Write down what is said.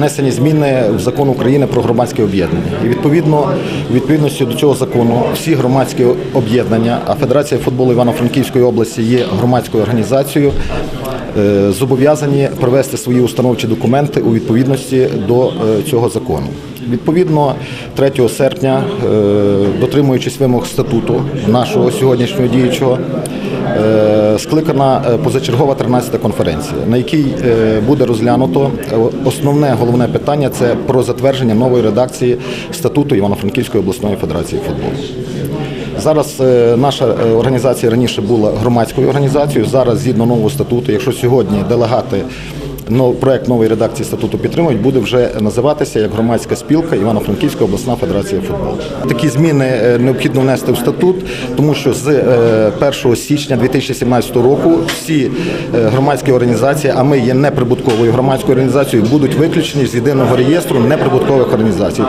внесені зміни в закон України про громадське об'єднання. І відповідно, відповідності до цього закону всі громадські об'єднання, а Федерація футболу Івано-Франківської області є громадською організацією, е, зобов'язані привести свої установчі документи у відповідності до е, цього закону. Відповідно, 3 серпня, е, дотримуючись вимог статуту нашого сьогоднішнього діючого, е, скликана е, позачергова 13-та конференція, на якій буде розглянуто основне головне питання це про затвердження нової редакції статуту Івано-Франківської обласної федерації футболу. Зараз наша організація раніше була громадською організацією. Зараз, згідно нового статуту, якщо сьогодні делегати проект нової редакції статуту підтримують, буде вже називатися як громадська спілка Івано-Франківська обласна федерація футболу. Такі зміни е, необхідно внести в статут, тому що з е, 1 січня 2017 року всі е, громадські організації, а ми є неприбутковою громадською організацією, будуть виключені з єдиного реєстру неприбуткових організацій.